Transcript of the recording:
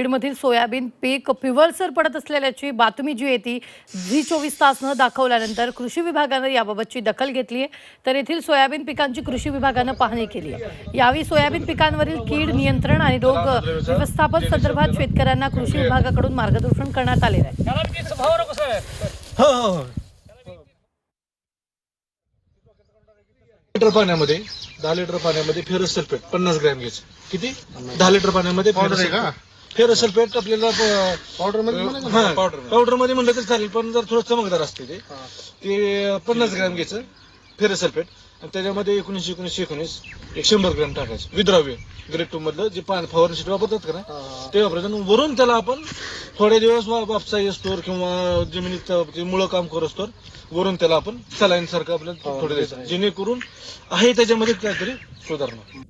बीडमधील soybean पीक पिवळसर पडत असलेल्याची बातमी जी येते झी चोवीस तासनं दाखवल्यानंतर कृषी विभागानं याबाबतची दखल घेतली आहे तर येथील सोयाबीन पिकांची कृषी विभागानं पाहणी केली आहे यावेळी सोयाबीन पिकांवरील कीड नियंत्रण आणि रोग व्यवस्थापन संदर्भात शेतकऱ्यांना कृषी विभागाकडून मार्गदर्शन करण्यात आलेलं आहे. हो हो हो. लिटर पाण्यामध्ये दहा लिटर पाण्यामध्ये फेरस सल्फेट पन्नास ग्रॅम घ्यायचं. किती? दहा लिटर पाण्यामध्ये Powder आहे का? फेरस सल्फेट आपल्याला पावडरमध्ये? हा पावडरमध्ये. म्हणलं तर चालेल पण जर थोडं चमकदार असते ते ते पन्नास ग्रॅम घ्यायचं फेरस सल्फेट आणि त्याच्यामध्ये एकोणीसशे एकोणीसशे एकोणीस एक शंभर ग्रॅम टाकायचं. विद्राव्य ग्रेड टू मधलं जे पाणी फवारणीसाठी वापरतात का ना ते वापरायचं. आणि वरून त्याला आपण थोडे दिवस वापसा येस्तोर किंवा जमिनीत मुळं काम करतोर वरून त्याला आपण सलाईन सारखं आपल्याला थोडे द्यायचं. जेणेकरून आहे त्याच्यामध्ये काहीतरी सुधारणा.